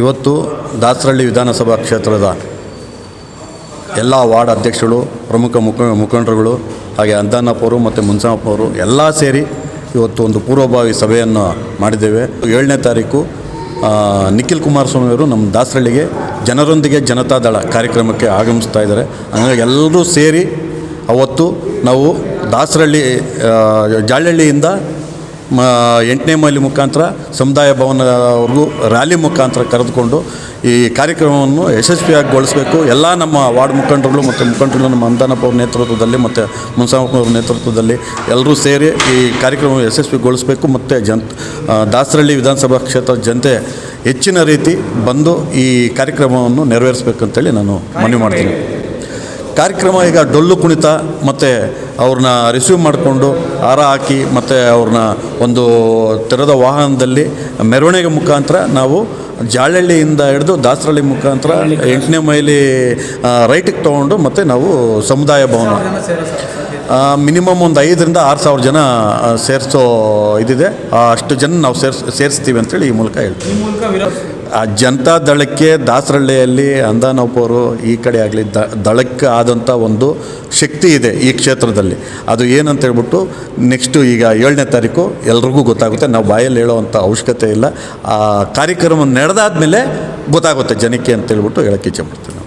ಇವತ್ತು ದಾಸರಳ್ಳಿ ವಿಧಾನಸಭಾ ಕ್ಷೇತ್ರದ ಎಲ್ಲ ವಾರ್ಡ್ ಅಧ್ಯಕ್ಷಗಳು ಪ್ರಮುಖ ಮುಖ, ಮುಖಂಡರುಗಳು ಹಾಗೆ ಅಂದಾನಪ್ಪವರು ಮತ್ತು ಮುನ್ಸಮ್ಮಪ್ಪವರು ಎಲ್ಲ ಸೇರಿ ಇವತ್ತು ಒಂದು ಪೂರ್ವಭಾವಿ ಸಭೆಯನ್ನು ಮಾಡಿದ್ದೇವೆ. ಏಳನೇ ತಾರೀಕು ನಿಖಿಲ್ ಕುಮಾರಸ್ವಾಮಿಯವರು ನಮ್ಮ ದಾಸರಳ್ಳಿಗೆ ಜನರೊಂದಿಗೆ ಜನತಾದಳ ಕಾರ್ಯಕ್ರಮಕ್ಕೆ ಆಗಮಿಸ್ತಾ ಇದ್ದಾರೆ. ಹಂಗಾಗಿ ಎಲ್ಲರೂ ಸೇರಿ ಅವತ್ತು ನಾವು ದಾಸರಳ್ಳಿ ಜಾಳಹಳ್ಳಿಯಿಂದ ಎಂಟನೇ ಮೈಲಿ ಮುಖಾಂತರ ಸಮುದಾಯ ಭವನವರೆಗೂ ರ್ಯಾಲಿ ಮುಖಾಂತರ ಕರೆದುಕೊಂಡು ಈ ಕಾರ್ಯಕ್ರಮವನ್ನು ಯಶಸ್ವಿಯಾಗಿಗೊಳಿಸಬೇಕು. ಎಲ್ಲ ನಮ್ಮ ವಾರ್ಡ್ ಮುಖಂಡರುಗಳು ಮತ್ತು ಮುಖಂಡರು ನಮ್ಮ ಅಂದಾನಪ್ಪ ಅವ್ರ ನೇತೃತ್ವದಲ್ಲಿ ಮತ್ತು ಮುನ್ಸಾಮಪ್ಪ ಅವ್ರ ನೇತೃತ್ವದಲ್ಲಿ ಎಲ್ಲರೂ ಸೇರಿ ಈ ಕಾರ್ಯಕ್ರಮವನ್ನು ಯಶಸ್ವಿಗೊಳಿಸಬೇಕು ಮತ್ತು ಜನ್ ದಾಸರಳ್ಳಿ ವಿಧಾನಸಭಾ ಕ್ಷೇತ್ರದ ಜನತೆ ಹೆಚ್ಚಿನ ರೀತಿ ಬಂದು ಈ ಕಾರ್ಯಕ್ರಮವನ್ನು ನೆರವೇರಿಸಬೇಕಂತೇಳಿ ನಾನು ಮನವಿ ಮಾಡ್ತೀನಿ. ಕಾರ್ಯಕ್ರಮ ಈಗ ಡೊಳ್ಳು ಕುಣಿತ ಮತ್ತು ಅವ್ರನ್ನ ರಿಸೀವ್ ಮಾಡಿಕೊಂಡು ಹಾರ ಹಾಕಿ ಮತ್ತು ಅವ್ರನ್ನ ಒಂದು ತೆರೆದ ವಾಹನದಲ್ಲಿ ಮೆರವಣಿಗೆ ಮುಖಾಂತರ ನಾವು ಜಾಳಹಳ್ಳಿಯಿಂದ ಹಿಡಿದು ದಾಸರಳ್ಳಿ ಮುಖಾಂತರ ಎಂಟನೇ ಮೈಲಿ ರೈಟಿಗೆ ತೊಗೊಂಡು ಮತ್ತು ನಾವು ಸಮುದಾಯ ಭವನ. ಮಿನಿಮಮ್ ಒಂದು ಐದರಿಂದ ಆರು ಸಾವಿರ ಜನ ಸೇರಿಸೋ ಇದಿದೆ. ಅಷ್ಟು ಜನ ನಾವು ಸೇರ್ಸ್, ಸೇರಿಸ್ತೀವಿ ಅಂತೇಳಿ ಈ ಮೂಲಕ ಹೇಳ್ತೀವಿ ಆ ಜನತಾ ದಳಕ್ಕೆ ದಾಸರಳ್ಳಿಯಲ್ಲಿ ಅಂದಾನಪ್ಪವರು ಈ ಕಡೆ ಆಗಲಿ ದ, ದಳಕ್ಕೆ ಆದಂಥ ಒಂದು ಶಕ್ತಿ ಇದೆ ಈ ಕ್ಷೇತ್ರದಲ್ಲಿ. ಅದು ಏನಂತ ಹೇಳ್ಬಿಟ್ಟು ನೆಕ್ಸ್ಟು ಈಗ ಏಳನೇ ತಾರೀಕು ಎಲ್ರಿಗೂ ಗೊತ್ತಾಗುತ್ತೆ. ನಾವು ಬಾಯಲ್ಲಿ ಹೇಳೋವಂಥ ಅವಶ್ಯಕತೆ ಇಲ್ಲ. ಆ ಕಾರ್ಯಕ್ರಮ ನಡೆದಾದ್ಮೇಲೆ ಗೊತ್ತಾಗುತ್ತೆ ಜನಕ್ಕೆ ಅಂತ ಹೇಳ್ಬಿಟ್ಟು ಹೇಳೋಕ್ಕೆ ಇಚ್ಛೆ ಪಡ್ತೀನಿ.